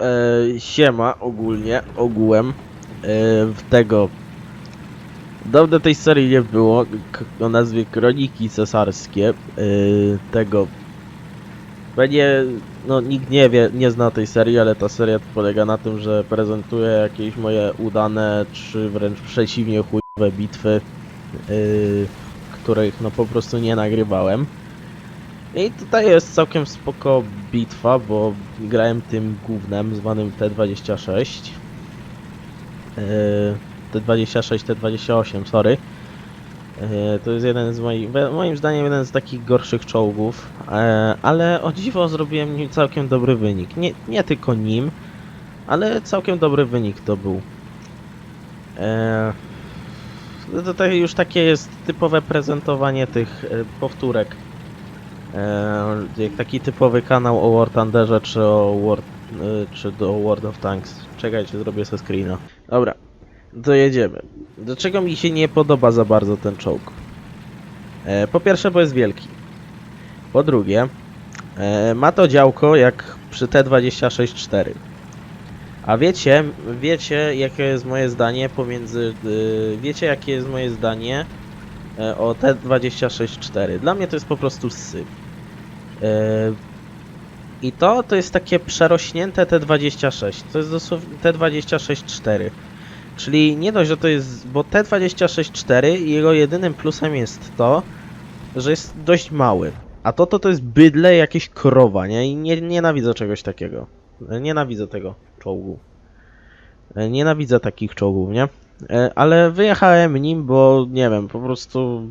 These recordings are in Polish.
e, siema ogólnie, ogółem e, w tego dawno tej serii nie było o nazwie Kroniki Cesarskie e, tego będzie, no nikt nie wie, nie zna tej serii, ale ta seria polega na tym, że prezentuje jakieś moje udane, czy wręcz przeciwnie chujowe bitwy, e, których no po prostu nie nagrywałem. I tutaj jest całkiem spoko bitwa, bo grałem tym głównym zwanym T26. Yy, T26, T28, sorry. Yy, To jest jeden z moich, moim zdaniem jeden z takich gorszych czołgów, e, ale o dziwo zrobiłem nim całkiem dobry wynik. Nie, nie tylko nim, ale całkiem dobry wynik to był. E, To już takie jest typowe prezentowanie tych e, powtórek. Eee, jak taki typowy kanał o War Thunderze czy o War, y, czy do World of Tanks. Czekajcie, zrobię sobie screena. Dobra, to jedziemy. Dlaczego mi się nie podoba za bardzo ten czołg? E, po pierwsze, bo jest wielki. Po drugie, e, ma to działko jak przy T26-4. A wiecie, wiecie jakie jest moje zdanie pomiędzy, wiecie jakie jest moje zdanie e, o T26-4. Dla mnie to jest po prostu syf. E, I to to jest takie przerośnięte T26. To jest dosłownie T26-4. Czyli nie dość, że to jest. Bo T26-4 jego jedynym plusem jest to, że jest dość mały. A to to, to jest bydle jakieś krowa, nie? I nie, nienawidzę czegoś takiego. E, Nienawidzę tego czołgu. E, Nienawidzę takich czołgów, nie? E, Ale wyjechałem nim, bo nie wiem, po prostu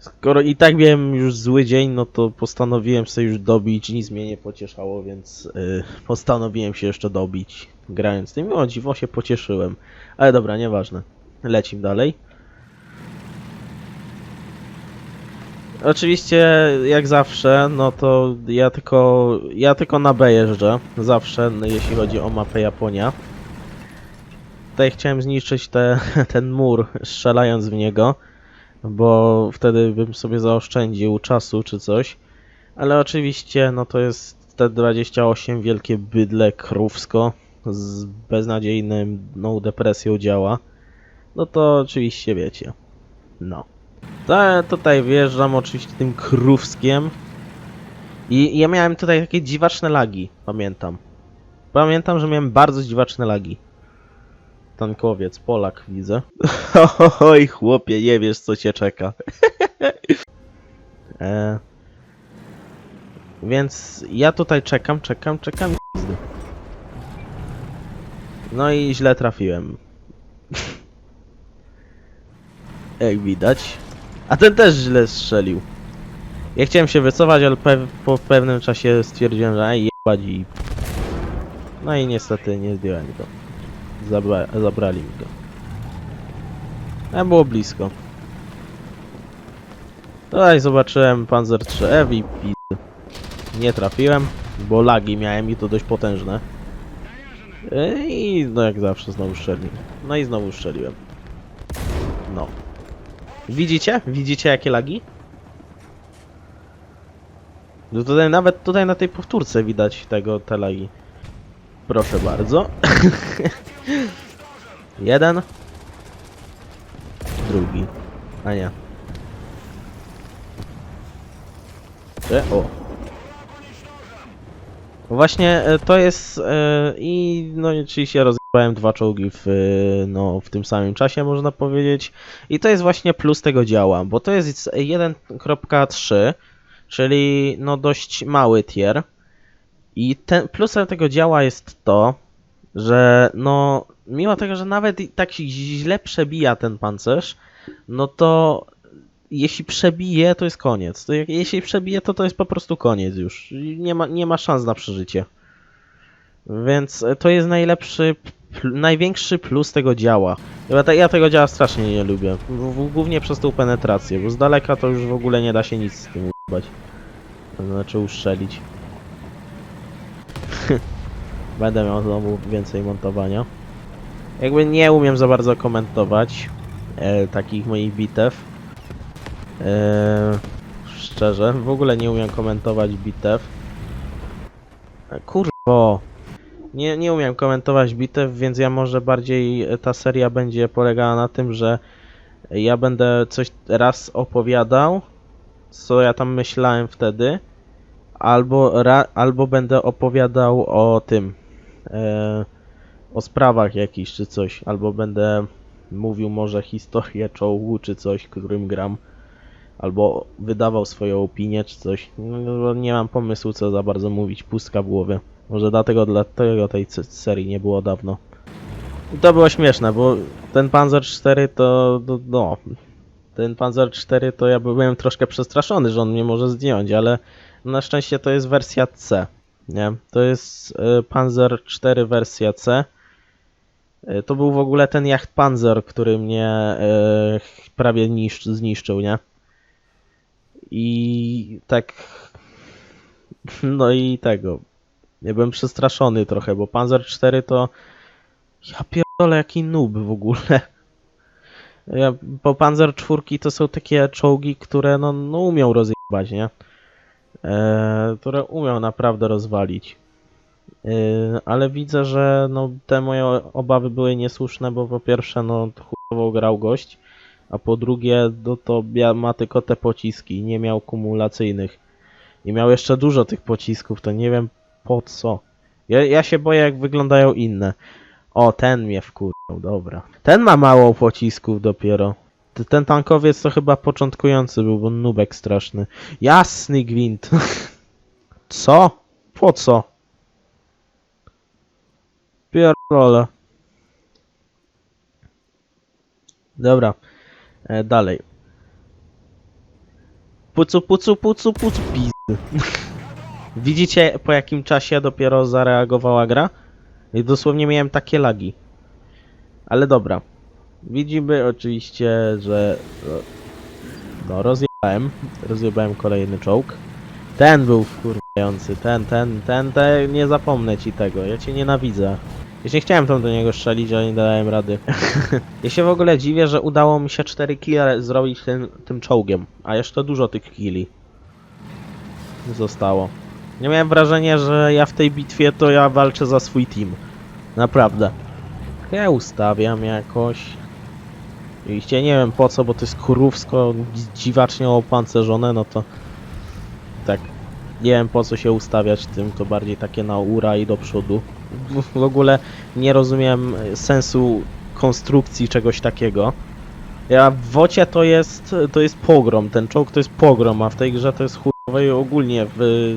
Skoro i tak miałem już zły dzień, no to postanowiłem sobie już dobić, nic mnie nie pocieszało, więc y, postanowiłem się jeszcze dobić grając tym. O dziwo się pocieszyłem. Ale dobra, nieważne. Lecim dalej. Oczywiście, jak zawsze, no to ja tylko, ja tylko na B jeżdżę. Zawsze, no, jeśli chodzi o mapę Japonia. Tutaj chciałem zniszczyć te, ten mur, strzelając w niego bo wtedy bym sobie zaoszczędził czasu czy coś. Ale oczywiście, no to jest T28 wielkie bydle krówsko z beznadziejnym no depresją działa. No to oczywiście wiecie. No. To, tutaj wjeżdżam oczywiście tym krówskiem. I ja miałem tutaj takie dziwaczne lagi, pamiętam. Pamiętam, że miałem bardzo dziwaczne lagi. Tankowiec, Polak widzę. Oj, chłopie, nie wiesz co cię czeka. e... Więc ja tutaj czekam, czekam, czekam. No i źle trafiłem. Jak widać. A ten też źle strzelił. Ja chciałem się wycofać, ale pe po pewnym czasie stwierdziłem, że ej, jebać i... No i niestety nie zdjąłem go. Zabra zabrali mi go. A było blisko. Tutaj zobaczyłem Panzer 3F i. Nie trafiłem, bo lagi miałem i to dość potężne. I no jak zawsze znowu strzeliłem. No i znowu strzeliłem. No. Widzicie? Widzicie jakie lagi? No tutaj nawet tutaj na tej powtórce widać tego te lagi. Proszę bardzo. Jeden. Drugi. A nie. Trzy. O. Właśnie e, to jest e, i no i oczywiście rozgrałem dwa czołgi w, e, no, w tym samym czasie można powiedzieć i to jest właśnie plus tego działa, bo to jest 1.3 czyli no dość mały tier i ten plusem tego działa jest to, że no mimo tego, że nawet tak źle przebija ten pancerz, no to jeśli przebije, to jest koniec. To jeśli przebije, to to jest po prostu koniec już. Nie ma, nie ma szans na przeżycie. Więc to jest najlepszy, największy plus tego działa. Ja, te- ja tego działa strasznie nie lubię. Głównie przez tą penetrację, bo z daleka to już w ogóle nie da się nic z tym ubać. Znaczy uszczelić. Będę miał znowu więcej montowania. Jakby nie umiem za bardzo komentować e, takich moich bitew. E, szczerze, w ogóle nie umiem komentować bitew. E, kurwo! Nie, nie umiem komentować bitew, więc ja może bardziej e, ta seria będzie polegała na tym, że ja będę coś raz opowiadał, co ja tam myślałem wtedy, albo, albo będę opowiadał o tym, e, o sprawach jakichś czy coś, albo będę mówił może historię czołgu czy coś, którym gram, albo wydawał swoją opinię czy coś. No, nie mam pomysłu co za bardzo mówić, pustka w głowie. Może dlatego, dlatego tej serii nie było dawno. I to było śmieszne, bo ten Panzer 4 to, to no, ten Panzer 4 to ja byłem troszkę przestraszony, że on mnie może zdjąć, ale na szczęście to jest wersja C, nie? To jest y, Panzer 4 wersja C. Y, To był w ogóle ten jacht Panzer, który mnie y, prawie niszcz, zniszczył, nie? I tak. No i tego. Ja byłem przestraszony trochę, bo Panzer 4 to. Ja pierdolę, jaki noob w ogóle. Ja, bo Panzer 4 to są takie czołgi, które no, no umią rozjebać, nie? E, które umią naprawdę rozwalić. E, ale widzę, że no, te moje obawy były niesłuszne, bo po pierwsze, no, chujowo grał gość, a po drugie, no to ma tylko te pociski, nie miał kumulacyjnych. I miał jeszcze dużo tych pocisków, to nie wiem po co. Ja, ja się boję, jak wyglądają inne. O, ten mnie wkurzył, dobra. Ten ma mało pocisków dopiero. Ten tankowiec to chyba początkujący był, bo nubek straszny. Jasny gwint. Co? Po co? Pierdolę. Dobra. E, dalej. Pucu, pucu, pucu, pucu, pizdy. Widzicie po jakim czasie dopiero zareagowała gra? I dosłownie miałem takie lagi. Ale dobra. Widzimy oczywiście, że... No, rozjebałem. Rozjebałem kolejny czołg. Ten był wkurwiający. Ten, ten, ten, ten. Nie zapomnę ci tego. Ja cię nienawidzę. Ja nie chciałem tam do niego strzelić, ale nie dałem rady. ja się w ogóle dziwię, że udało mi się 4 kile zrobić tym, tym czołgiem. A jeszcze dużo tych kili zostało. Ja miałem wrażenie, że ja w tej bitwie to ja walczę za swój team. Naprawdę. Ja ustawiam jakoś. Oczywiście nie wiem po co, bo to jest kurówsko dzi- dziwacznie opancerzone, no to tak. Nie wiem po co się ustawiać tym, to bardziej takie na ura i do przodu. W- W ogóle nie rozumiem sensu konstrukcji czegoś takiego. Ja w wocie to jest, to jest pogrom, ten czołg to jest pogrom, a w tej grze to jest chujowe i ogólnie w,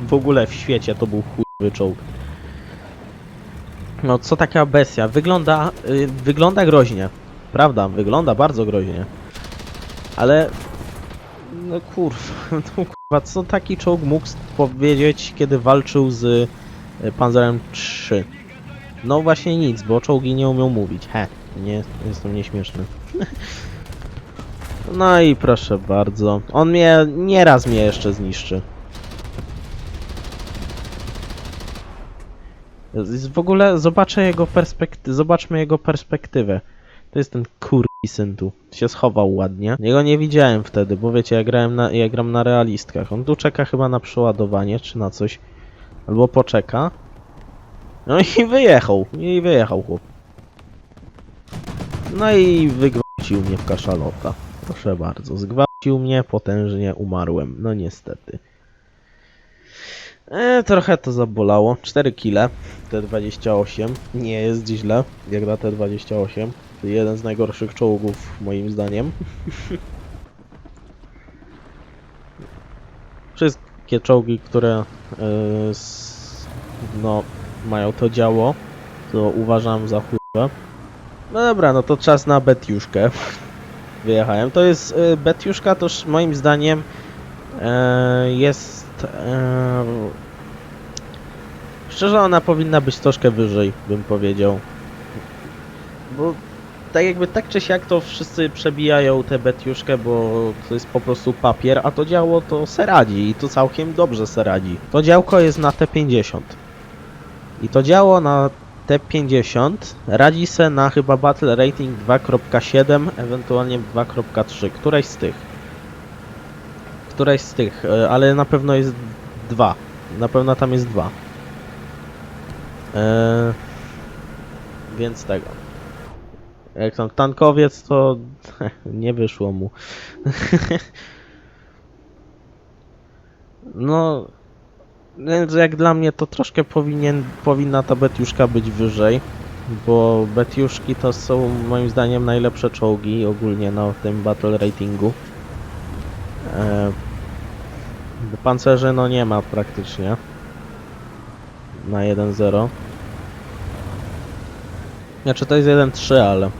w ogóle w świecie to był chujowy czołg. No co taka bestia? Wygląda, y, wygląda groźnie. Prawda, wygląda bardzo groźnie. Ale no kurwa, no kurwa, co taki czołg mógł powiedzieć, kiedy walczył z y, Panzerem 3? No właśnie nic, bo czołgi nie umią mówić. He, nie, jestem nieśmieszny. No i proszę bardzo. On mnie, nieraz mnie jeszcze zniszczy. W ogóle zobaczę jego zobaczmy jego perspektywę. To jest ten syn tu. Się schował ładnie. Jego nie widziałem wtedy, bo wiecie, ja grałem na, ja gram na realistkach. On tu czeka chyba na przeładowanie, czy na coś. Albo poczeka. No i wyjechał. I wyjechał chłop. No i wygwałcił mnie w kaszalota. Proszę bardzo. Zgwałcił mnie, potężnie umarłem. No niestety. E, trochę to zabolało. 4 kile. T28. Nie jest źle, jak na T28. Jeden z najgorszych czołgów, moim zdaniem. Wszystkie czołgi, które s, no, mają to działo, to uważam za chujowe. No dobra, no to czas na Betiuszkę. Wyjechałem. To jest e, Betiuszka, to moim zdaniem e, jest e, Szczerze, ona powinna być troszkę wyżej, bym powiedział. Bo tak jakby tak czy siak to wszyscy przebijają tę betiuszkę, bo to jest po prostu papier, a to działo to se radzi i to całkiem dobrze se radzi. To działko jest na T50. I to działo na T50 radzi se na chyba Battle Rating 2.7, ewentualnie 2.3, któreś z tych. Któreś z tych, e, ale na pewno jest 2. Na pewno tam jest 2. E, więc tego. Jak tam tankowiec, to nie wyszło mu. no, więc jak dla mnie to troszkę powinien, powinna ta Betiuszka być wyżej, bo Betiuszki to są moim zdaniem najlepsze czołgi ogólnie na tym battle ratingu. E, pancerzy no nie ma praktycznie na 1-0. Znaczy to jest 1-3, ale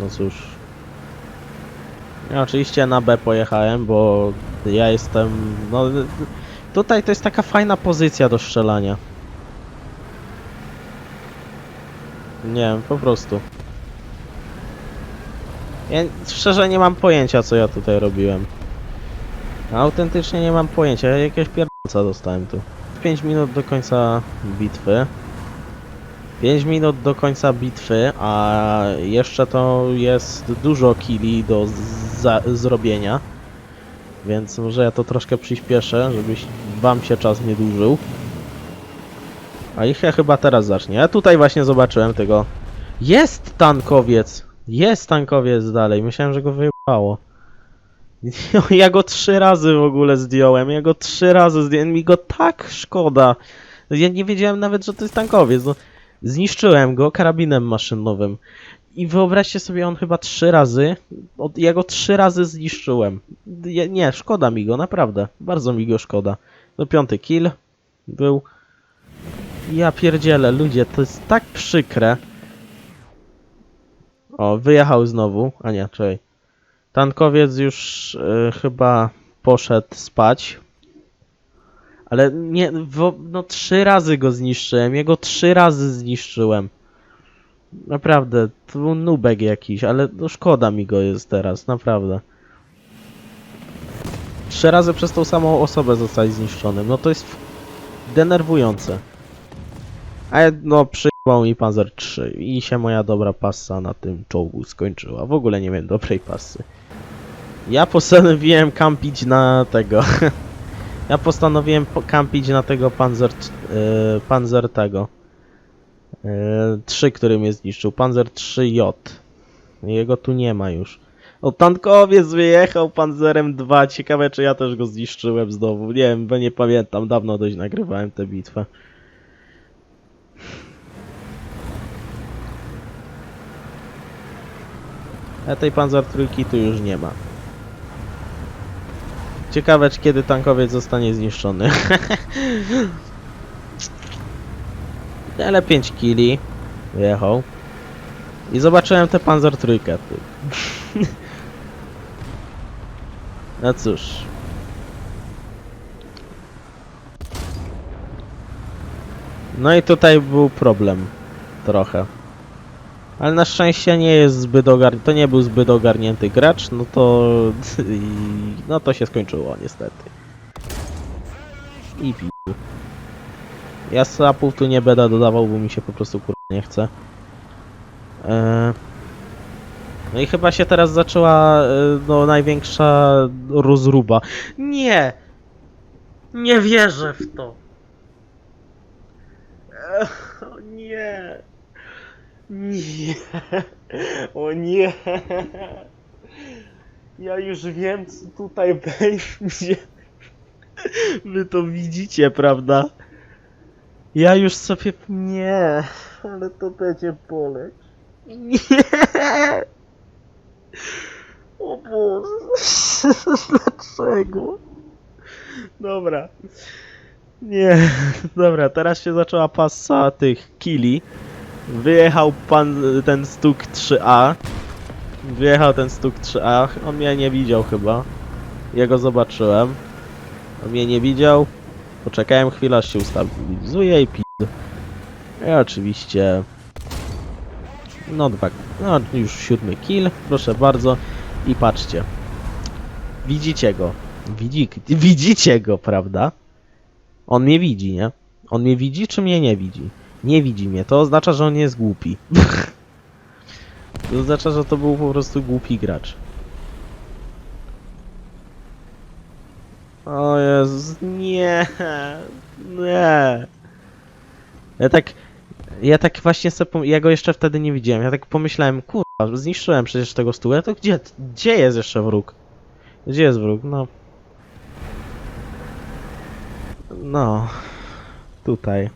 no cóż. Ja oczywiście na B pojechałem, bo ja jestem, no tutaj to jest taka fajna pozycja do strzelania. Nie wiem, po prostu. Ja szczerze nie mam pojęcia co ja tutaj robiłem. Autentycznie nie mam pojęcia, ja jakiegoś pierdolca dostałem tu. 5 minut do końca bitwy. 5 minut do końca bitwy, a jeszcze to jest dużo killi do zrobienia. Więc może ja to troszkę przyspieszę, żebyś wam się czas nie dłużył. A ich ja chyba teraz zacznie. Ja tutaj właśnie zobaczyłem tego. Jest tankowiec! Jest tankowiec dalej. Myślałem, że go wyjebało. Ja go trzy razy w ogóle zdjąłem. Ja go trzy razy zdjąłem. Mi go tak szkoda. Ja nie wiedziałem nawet, że to jest tankowiec. No, zniszczyłem go karabinem maszynowym. I wyobraźcie sobie, on chyba trzy razy. Od, ja go trzy razy zniszczyłem. Nie, szkoda mi go, naprawdę. Bardzo mi go szkoda. No piąty kill był. Ja pierdzielę, ludzie, to jest tak przykre. O, wyjechał znowu. A nie, czekaj. Tankowiec już y, chyba poszedł spać. Ale nie, no trzy razy go zniszczyłem. Jego trzy razy zniszczyłem. Naprawdę, to był nubek jakiś, ale no szkoda mi go jest teraz, naprawdę. Trzy razy przez tą samą osobę zostać zniszczonym. No to jest denerwujące. A no przyjechał mi Panzer 3 i się moja dobra passa na tym czołgu skończyła. W ogóle nie miałem dobrej passy. Ja postanowiłem kampić na tego. ja postanowiłem po- kampić na tego Panzer, yy, Panzer tego. Yy, 3, który mnie zniszczył. Panzer 3J. Jego tu nie ma już. O, tankowiec wyjechał Panzerem 2. Ciekawe, czy ja też go zniszczyłem znowu. Nie wiem, bo nie pamiętam. Dawno dość nagrywałem tę bitwę. A tej Panzer trójki tu już nie ma. Ciekawe, czy kiedy tankowiec zostanie zniszczony. Ale 5 kili. Jechał. I zobaczyłem tę Panzer trójkę. No cóż. No i tutaj był problem. Trochę. Ale na szczęście nie jest zbyt ogar... to nie był zbyt ogarnięty gracz, no to... no to się skończyło niestety. I pi... Ja sapów tu nie będę dodawał, bo mi się po prostu kurwa nie chce. Eee... No i chyba się teraz zaczęła e, no, największa rozruba. Nie! Nie wierzę w to. Ech, nie! Nie! O nie! Ja już wiem, co tutaj będzie. Wy to widzicie, prawda? Ja już sobie... Nie! Ale to będzie boleć. Nie! O Boże! Dlaczego? Dobra. Nie. Dobra, teraz się zaczęła pasa tych kili. Wyjechał pan ten stuk 3A. Wyjechał ten stuk 3A. On mnie nie widział chyba. Ja go zobaczyłem. On mnie nie widział. Poczekałem chwilę, aż się ustabilizuje i. I oczywiście... No dwa... No już siódmy kill, proszę bardzo. I patrzcie. Widzicie go. Widzi... Widzicie go, prawda? On mnie widzi, nie? On mnie widzi, czy mnie nie widzi? Nie widzi mnie, to oznacza, że on jest głupi. to oznacza, że to był po prostu głupi gracz. O Jezus, nie, nie. Ja tak, Ja tak właśnie sobie ja go jeszcze wtedy nie widziałem. Ja tak pomyślałem, kurwa, zniszczyłem przecież tego stuła, to gdzie, gdzie jest jeszcze wróg? Gdzie jest wróg? No. No. Tutaj.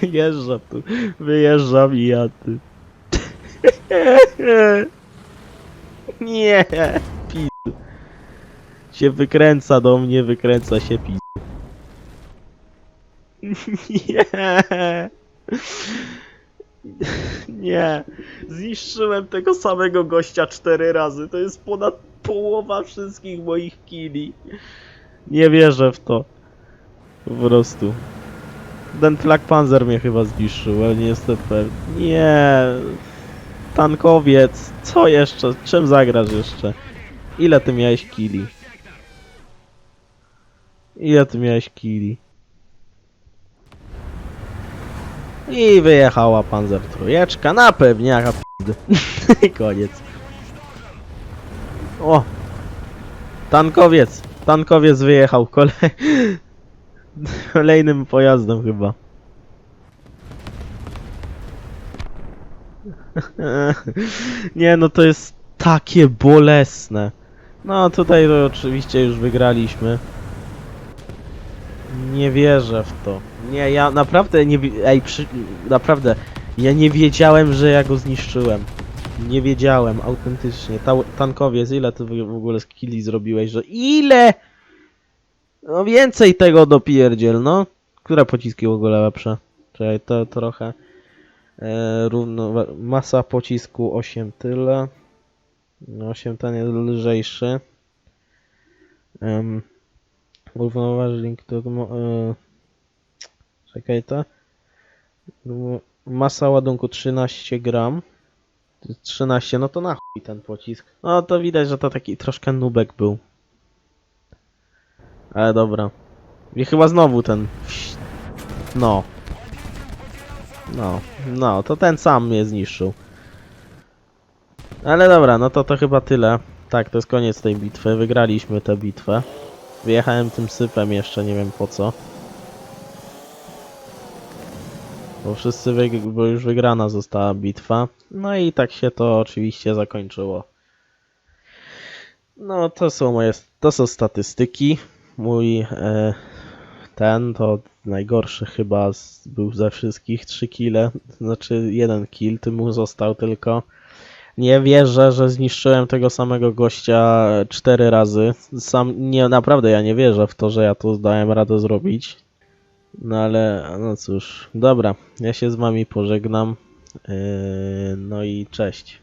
Wyjeżdżam tu. Wyjeżdżam i ja ty. Nie. Pis. Się wykręca do mnie, wykręca się pis. Nie. Nie. Zniszczyłem tego samego gościa cztery razy. To jest ponad połowa wszystkich moich killi. Nie wierzę w to. Po prostu. Ten Flak Panzer mnie chyba zniszczył, ale nie jestem pewien. Nie. Tankowiec. Co jeszcze? Czym zagrasz jeszcze? Ile ty miałeś killi? Ile ty miałeś killi? I wyjechała Panzer trójeczka na pewniaka p***. I koniec. O! Tankowiec! Tankowiec wyjechał kolej... kolejnym pojazdem chyba. Nie no to jest takie bolesne. No tutaj to oczywiście już wygraliśmy. Nie wierzę w to. Nie, ja naprawdę nie Ej, przy... naprawdę. Ja nie wiedziałem, że ja go zniszczyłem. Nie wiedziałem, autentycznie. Ta, tankowiec, ile ty w ogóle z killi zrobiłeś, że ile? No więcej tego dopierdziel, no. Które pociski w ogóle lepsze? Czekaj, to trochę. E, równo, masa pocisku 8 tyle. 8 ten jest lżejszy. Um, równoważnik to... E, czekaj to. Masa ładunku 13 gram. To jest 13, no to na chuj ten pocisk. No to widać, że to taki troszkę nubek był. Ale dobra. I chyba znowu ten... No. No, no, to ten sam mnie zniszczył. Ale dobra, no to to chyba tyle. Tak, to jest koniec tej bitwy. Wygraliśmy tę bitwę. Wyjechałem tym sypem jeszcze, nie wiem po co. Bo wszyscy bo już wygrana została bitwa. No i tak się to oczywiście zakończyło. No to są moje, to są statystyki. Mój e, ten to najgorszy chyba z, był ze wszystkich 3 kile, znaczy jeden kill, ty mu został tylko. Nie wierzę, że zniszczyłem tego samego gościa cztery razy. Sam nie naprawdę ja nie wierzę w to, że ja to dałem radę zrobić. No ale no cóż, dobra, ja się z wami pożegnam. Yy, no i cześć.